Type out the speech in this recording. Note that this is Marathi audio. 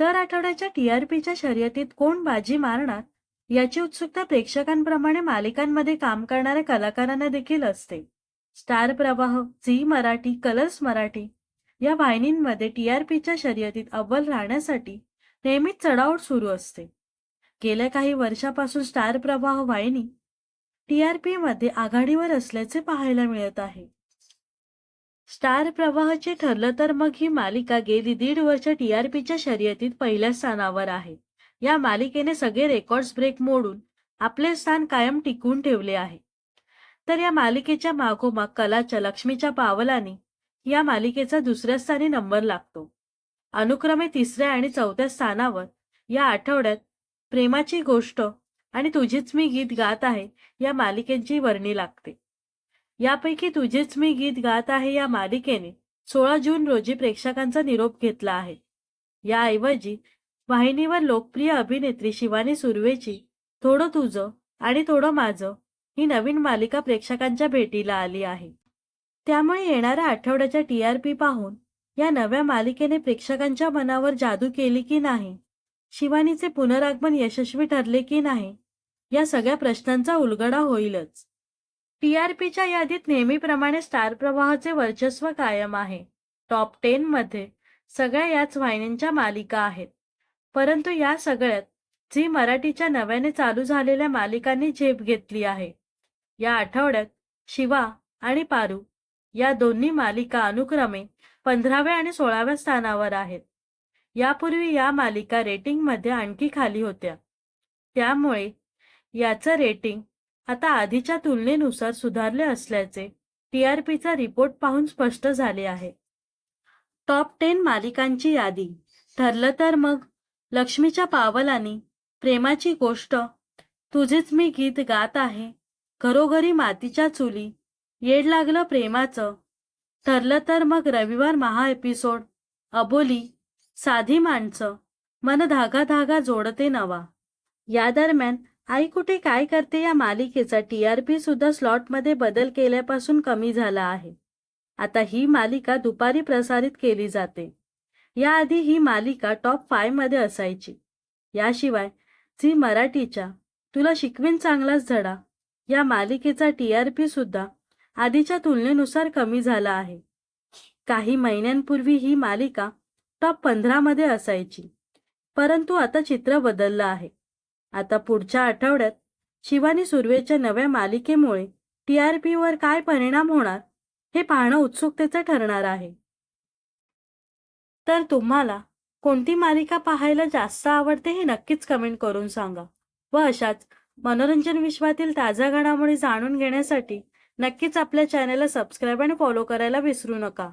दर आठवड्याच्या टीआरपीच्या शर्यतीत कोण बाजी मारणार याची उत्सुकता प्रेक्षकांप्रमाणे मालिकांमध्ये काम करणाऱ्या कलाकारांना देखील असते. स्टार प्रवाह झी मराठी कलर्स मराठी या वाहिनींमध्ये टीआरपीच्या शर्यतीत अव्वल राहण्यासाठी नेहमीच चढाओढ सुरू असते. गेल्या काही वर्षापासून स्टार प्रवाह वाहिनी टीआरपीमध्ये आघाडीवर असल्याचे पाहायला मिळत आहे. स्टार प्रवाहाचे ठरलं तर मग ही मालिका गेली दीड वर्ष टीआरपीच्या शर्यतीत पहिल्या स्थानावर आहे. या मालिकेने सगळे रेकॉर्ड्स ब्रेक मोडून आपले स्थान कायम टिकवून ठेवले आहे. तर या मालिकेच्या मागोमाग कलाच्या लक्ष्मीच्या पावलाने या मालिकेचा दुसऱ्या स्थानी नंबर लागतो. अनुक्रमे तिसऱ्या आणि चौथ्या स्थानावर या आठवड्यात प्रेमाची गोष्ट आणि तुझीच मी गीत गात आहे या मालिकेची वर्णी लागते. यापैकी तुझेच मी गीत गात आहे या मालिकेने. सोळा जून रोजी प्रेक्षकांचा निरोप घेतला आहे. याऐवजी वाहिनीवर लोकप्रिय अभिनेत्री शिवानी सुर्वेची थोडं तुझं आणि थोडं माझं ही नवीन मालिका प्रेक्षकांच्या भेटीला आली आहे. त्यामुळे येणाऱ्या आठवड्याच्या टी आर पी पाहून या नव्या मालिकेने प्रेक्षकांच्या मनावर जादू केली की नाही? शिवानीचे पुनरागमन यशस्वी ठरले की नाही? या सगळ्या प्रश्नांचा उलगडा होईलच. टीआरपीच्या यादीत नेहमीप्रमाणे स्टार प्रवाहाचे वर्चस्व कायम आहे. टॉप टेन मध्ये सगळ्या याच वाहिन्यांच्या मालिका आहेत. परंतु या सगळ्यात झी मराठीच्या नव्याने चालू झालेल्या मालिकांनी झेप घेतली आहे. या आठवड्यात शिवा आणि पारू या दोन्ही मालिका अनुक्रमे पंधराव्या आणि सोळाव्या स्थानावर आहेत. यापूर्वी या मालिका रेटिंगमध्ये आणखी खाली होत्या. त्यामुळे याचं रेटिंग आता आधीच्या तुलनेनुसार सुधारले असल्याचे टीआरपीचा रिपोर्ट पाहून स्पष्ट झाले आहे. टॉप टेन मालिकांची यादी. ठरलं तर मग लक्ष्मीच्या पावलानी प्रेमाची गोष्ट तुझेच मी गीत गात आहे घरोघरी मातीच्या चुली येड लागलं प्रेमाचं. ठरलं तर मग रविवार महा एपिसोड अबोली साधी माणसं मन धागा धागा जोडते नवा. या दरम्यान आई कुठे काय करते या मालिकेचा टी आर पी सुद्धा स्लॉटमध्ये बदल केल्यापासून कमी झाला आहे. आता ही मालिका दुपारी प्रसारित केली जाते. याआधी ही मालिका टॉप फायमध्ये असायची. याशिवाय झी मराठीच्या तुला शिकवीन चांगलाच धडा या मालिकेचा टी आर पी सुद्धा आधीच्या तुलनेनुसार कमी झाला आहे. काही महिन्यांपूर्वी ही मालिका टॉप पंधरामध्ये असायची. परंतु आता चित्र बदललं आहे. आता पुढच्या आठवड्यात शिवानी सुर्वेच्या नव्या मालिकेमुळे टीआरपी वर काय परिणाम होणार हे पाहणं उत्सुकतेचं ठरणार आहे. तर तुम्हाला कोणती मालिका पाहायला जास्त आवडते हे नक्कीच कमेंट करून सांगा व अशाच मनोरंजन विश्वातील ताज्या घडामोडी जाणून घेण्यासाठी नक्कीच आपल्या चॅनलला सबस्क्राईब आणि फॉलो करायला विसरू नका.